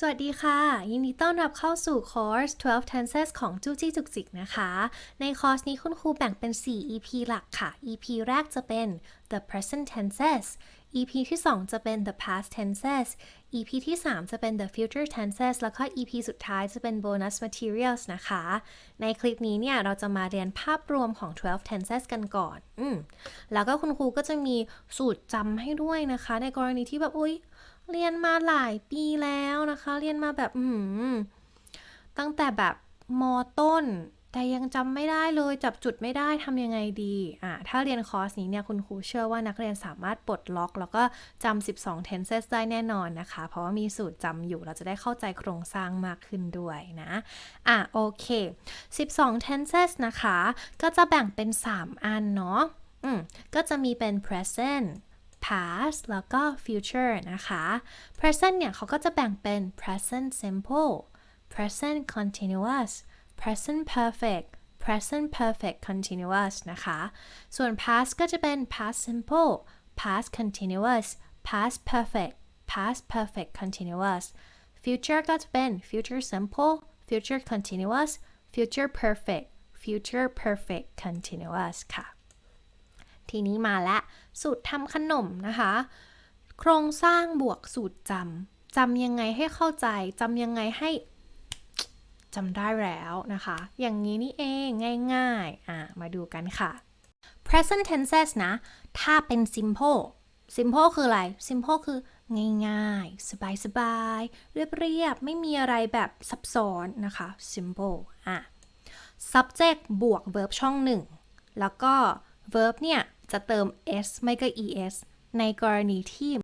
สวัสดีค่ะ ยินดีต้อนรับเข้าสู่คอร์ส 12 Tenses ของจูจี้จุกจิกนะคะ ในคอร์สนี้คุณครูแบ่งเป็น 4 EP หลักค่ะ EP แรกจะเป็น the present tenses EP ที่ 2 จะเป็น the past tenses EP ที่ 3 จะเป็น the future tenses แล้วก็ EP สุดท้ายจะเป็น bonus materials นะคะ ในคลิปนี้เนี่ย เราจะมาเรียนภาพรวมของ 12 tenses กันก่อน อืมแล้วก็คุณครูก็จะมีสูตรจำให้ด้วยนะคะ ในกรณีที่แบบ อุ๊ย เรียนมาหลายปีแล้วนะคะ เรียนมาแบบอืมตั้งแต่แบบมต้น แต่ยังจำไม่ได้เลยจับจุดไม่ได้ทำยังไงดีอะถ้าเรียนคอร์สนี้เนี่ยคุณครูเชื่อว่านักเรียนสามารถปลดล็อก แล้วก็จำ12 tenses ได้แน่นอนนะคะ เพราะว่ามีสูตรจำอยู่เราจะได้เข้าใจโครงสร้างมากขึ้นด้วยนะอะโอเค 12 tenses นะคะ ก็จะแบ่งเป็น 3 อันเนาะอืมก็จะมีเป็น present past แล้วก็ future นะคะ present เนี่ยเขาก็จะแบ่งเป็น present simple present continuous present perfect present perfect continuous นะคะ ส่วน past ก็จะเป็น past simple past continuous past perfect past perfect continuous future ก็จะเป็น future simple future continuous future perfect future perfect continuous ค่ะ ทีนี้มาละสูตรทำขนมนะคะ โครงสร้างบวกสูตรจำจำยังไงให้เข้าใจจำยังไงให้จำได้แล้วนะคะ อย่างนี้นี่เองง่ายๆอะมาดูกันค่ะ present tenses นะ ถ้าเป็น simple simple คืออะไร simple คือง่ายๆ สบายๆ เรียบๆ ไม่มีอะไรแบบซับซ้อนนะคะ simple อะ subject บวก verb ช่องหนึ่ง แล้วก็ verb เนี่ย จะเติม s ไม่ก็ es ในกรณีที่